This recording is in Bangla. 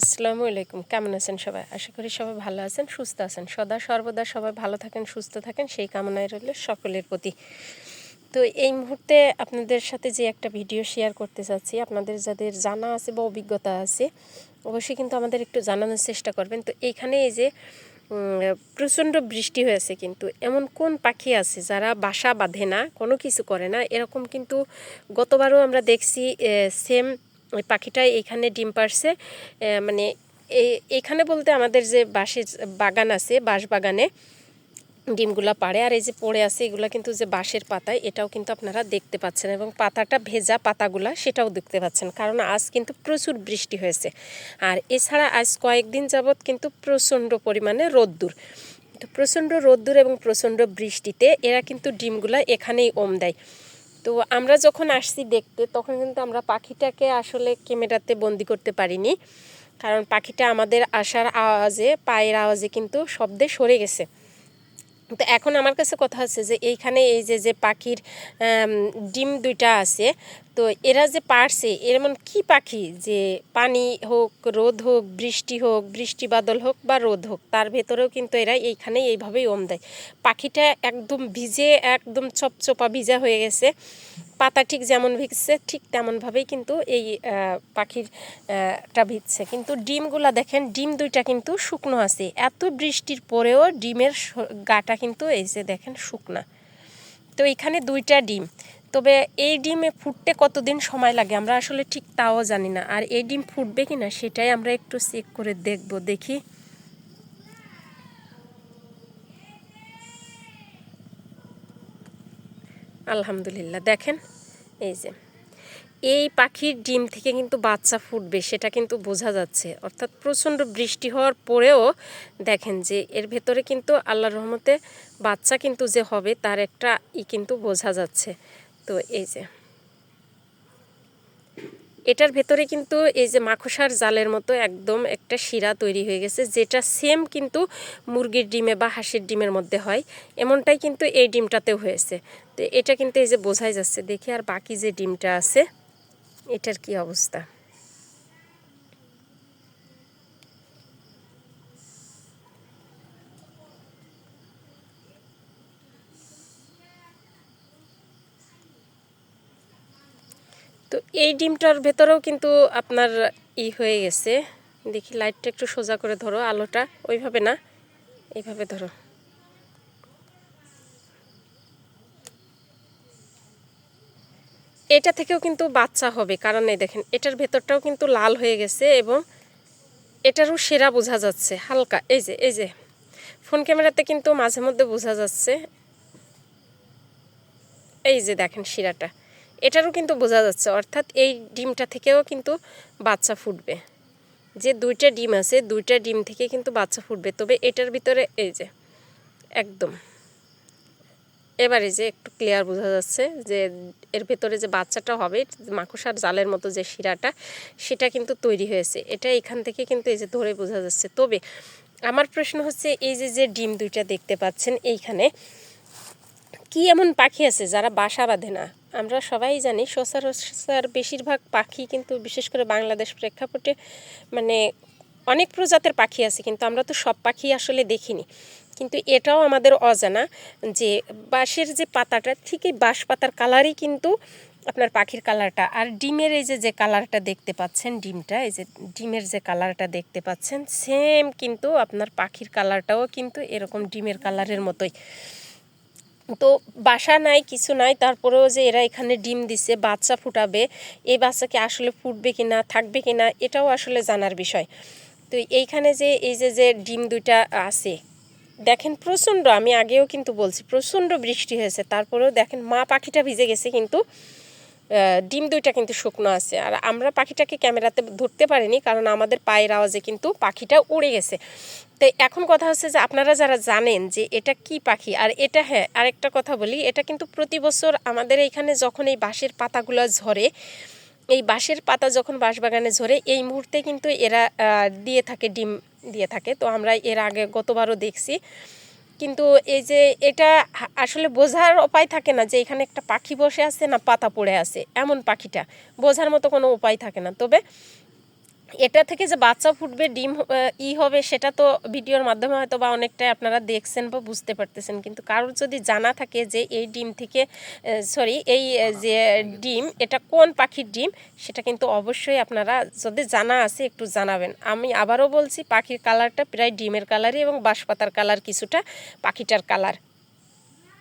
আসসালামু আলাইকুম। কেমন আছেন সবাই? আশা করি সবাই ভালো আছেন, সুস্থ আছেন। সদা সর্বদা সবাই ভালো থাকেন, সুস্থ থাকেন, সেই কামনায় রইল সকলের প্রতি। তো এই মুহূর্তে আপনাদের সাথে যে একটা ভিডিও শেয়ার করতে চাচ্ছি, আপনাদের যাদের জানা আছে বা অভিজ্ঞতা আছে, অবশ্যই কিন্তু আমাদের একটু জানানোর চেষ্টা করবেন। তো এইখানে এই যে প্রচণ্ড বৃষ্টি হয়েছে কিন্তু এমন কোন পাখি আছে যারা বাসা বাঁধে না, কোনো কিছু করে না? এরকম কিন্তু গতবারও আমরা দেখছি সেম ওই পাখিটা এখানে ডিম পারছে মানে এখানে বলতে আমাদের যে বাঁশের বাগান আছে, বাঁশ বাগানে ডিমগুলা পাড়ে, আর এই যে পড়ে আছে, এগুলো কিন্তু যে বাঁশের পাতায়, এটাও কিন্তু আপনারা দেখতে পাচ্ছেন এবং পাতাটা ভেজা পাতাগুলা সেটাও দেখতে পাচ্ছেন, কারণ আজ কিন্তু প্রচুর বৃষ্টি হয়েছে। আর এছাড়া আজ কয়েকদিন যাবৎ কিন্তু প্রচণ্ড পরিমাণে রোদ্দুর। তো প্রচণ্ড রোদ্দুর এবং প্রচণ্ড বৃষ্টিতে এরা কিন্তু ডিমগুলা এখানেই ওম দেয়। তো আমরা যখন আসছি দেখতে, তখন কিন্তু আমরা পাখিটাকে আসলে ক্যামেরাতে বন্দি করতে পারিনি। কারণ পাখিটা আমাদের আসার আওয়াজে, পায়ের আওয়াজে কিন্তু শব্দে সরে গেছে। তো এখন আমার কাছে কথা হচ্ছে যে এইখানে এই যে যে পাখির ডিম দুইটা আছে, তো এরা যে পারছে এমন কি পাখি যে পানি হোক, রোদ হোক, বৃষ্টি হোক, বৃষ্টি বাদল হোক বা রোদ হোক, তার ভেতরেও কিন্তু এরা এইখানে এইভাবেই ওম দেয়। পাখিটা একদম ভিজে, একদম চপচপা ভিজা হয়ে গেছে। পাতা ঠিক যেমন ভিজছে, ঠিক তেমনভাবেই কিন্তু এই পাখিরটা ভিজছে। কিন্তু ডিমগুলা দেখেন, ডিম দুইটা কিন্তু শুকনো আছে। এত বৃষ্টির পরেও ডিমের গাটা কিন্তু এই যে দেখেন শুকনা। তো এখানে দুইটা ডিম। তবে এই ডিমে ফুটতে কতদিন সময় লাগে আমরা আসলে ঠিক তাও জানি না। আর এই ডিম ফুটবে কি না সেটাই আমরা একটু চেক করে দেখব, দেখি। আলহামদুলিল্লাহ। দেখেন, এই যে, এই পাখির ডিম থেকে কিন্তু বাচ্চা ফুটবে, সেটা কিন্তু বোঝা যাচ্ছে। অর্থাৎ প্রচণ্ড বৃষ্টি হওয়ার পরেও দেখেন যে, এর ভেতরে কিন্তু আল্লাহ রহমতে বাচ্চা কিন্তু যে হবে, তার একটা ই কিন্তু বোঝা যাচ্ছে। তো এই যে এটার ভেতরে কিন্তু এই যে মাখসার জালের মতো একদম একটা শিরা তৈরি হয়ে গেছে, যেটা সেম কিন্তু মুরগির ডিমে বা হাঁসের ডিমের মধ্যে হয়, এমনটাই কিন্তু এই ডিমটাতেও হয়েছে। তো এটা কিন্তু এই যে বোঝাই যাচ্ছে, দেখি আর বাকি যে ডিমটা আছে, এটার কি অবস্থা? তো এই ডিমটার ভেতরেও কিন্তু আপনার ই হয়ে গেছে। দেখি লাইটটা একটু সোজা করে ধরো, আলোটা। ওইভাবে না? এইভাবে ধরো। এটা থেকেও কিন্তু বাচ্চা হবে, কারণ এই দেখেন, এটার ভেতরটাও কিন্তু লাল হয়ে গেছে এবং এটারও সেরা বোঝা যাচ্ছে, হালকা। এই যে এই যে, ফোন ক্যামেরাতে কিন্তু মাঝে মধ্যে বোঝা যাচ্ছে। এই যে দেখেন শিরাটা। এটারও কিন্তু বোঝা যাচ্ছে, অর্থাৎ এই ডিমটা থেকেও কিন্তু বাচ্চা ফুটবে। যে দুইটা ডিম আছে, দুইটা ডিম থেকে কিন্তু বাচ্চা ফুটবে। তবে এটার ভিতরে এই যে, একদম। এবারে যে একটু ক্লিয়ার বোঝা যাচ্ছে যে এর ভেতরে যে বাচ্চাটা হবে মাকুসার জালের মতো যে শিরাটা, সেটা কিন্তু তৈরি হয়েছে। এটা এখান থেকে কিন্তু এই যে ধরে বোঝা যাচ্ছে। তবে আমার প্রশ্ন হচ্ছে, এই যে যে ডিম দুইটা দেখতে পাচ্ছেন এইখানে, কি এমন পাখি আছে যারা বাসা বাঁধে না? আমরা সবাই জানি সচরাচর বেশিরভাগ পাখি কিন্তু বিশেষ করে বাংলাদেশ প্রেক্ষাপটে মানে অনেক প্রজাতের পাখি আছে, কিন্তু আমরা তো সব পাখি আসলে দেখিনি। কিন্তু এটাও আমাদের অজানা যে বাঁশের যে পাতাটা, ঠিক এই বাঁশ পাতার কালারই কিন্তু আপনার পাখির কালারটা। আর ডিমের এই যে যে কালারটা দেখতে পাচ্ছেন ডিমটা, এই যে ডিমের যে কালারটা দেখতে পাচ্ছেন সেম কিন্তু আপনার পাখির কালারটাও কিন্তু এরকম ডিমের কালারের মতোই। তো বাসা নাই, কিছু নাই, তারপরেও যে এরা এখানে ডিম দিছে, বাচ্চা ফুটাবে, এই বাচ্চাকে আসলে ফুটবে কি না থাকবে কি না এটাও আসলে জানার বিষয়। তো এইখানে যে, এই যে যে ডিম দুইটা আছে, দেখেন প্রচণ্ড, আমি আগেও কিন্তু বলছি, প্রচণ্ড বৃষ্টি হয়েছে, তারপরেও দেখেন মা পাখিটা ভিজে গেছে কিন্তু ডিম দুইটা কিন্তু শুকনো আছে। আর আমরা পাখিটাকে ক্যামেরাতে ধরতে পারিনি কারণ আমাদের পায়ের আওয়াজে কিন্তু পাখিটা উড়ে গেছে। তো এখন কথা হচ্ছে যে আপনারা যারা জানেন যে এটা কি পাখি, আর এটা হ্যাঁ আরেকটা কথা বলি, এটা কিন্তু প্রতি বছর আমাদের এইখানে যখন এই বাঁশের পাতাগুলো ঝরে, এই বাঁশের পাতা যখন বাঁশবাগানে ঝরে, এই মুহূর্তে কিন্তু এরা দিয়ে থাকে, ডিম দিয়ে থাকে। তো আমরা এর আগে গতবারও দেখছি কিন্তু এই যে এটা আসলে বোঝার উপায় থাকে না যে এখানে একটা পাখি বসে আছে না পাতা পড়ে আছে, এমন পাখিটা। বোঝার মতো কোনো উপায় থাকে না। তবে এটা থেকে যে বাচ্চা ফুটবে, ডিম ই হবে, সেটা তো ভিডিওর মাধ্যমে হয়তো বা অনেকটাই আপনারা দেখছেন বা বুঝতে পারতেছেন। কিন্তু কারোর যদি জানা থাকে যে এই ডিম থেকে সরি, এই যে ডিম, এটা কোন পাখির ডিম, সেটা কিন্তু অবশ্যই আপনারা যদি জানা আছে একটু জানাবেন। আমি আবারও বলছি, পাখির কালারটা প্রায় ডিমের কালারই এবং বাঁশপাতার কালার কিছুটা পাখিটার কালার।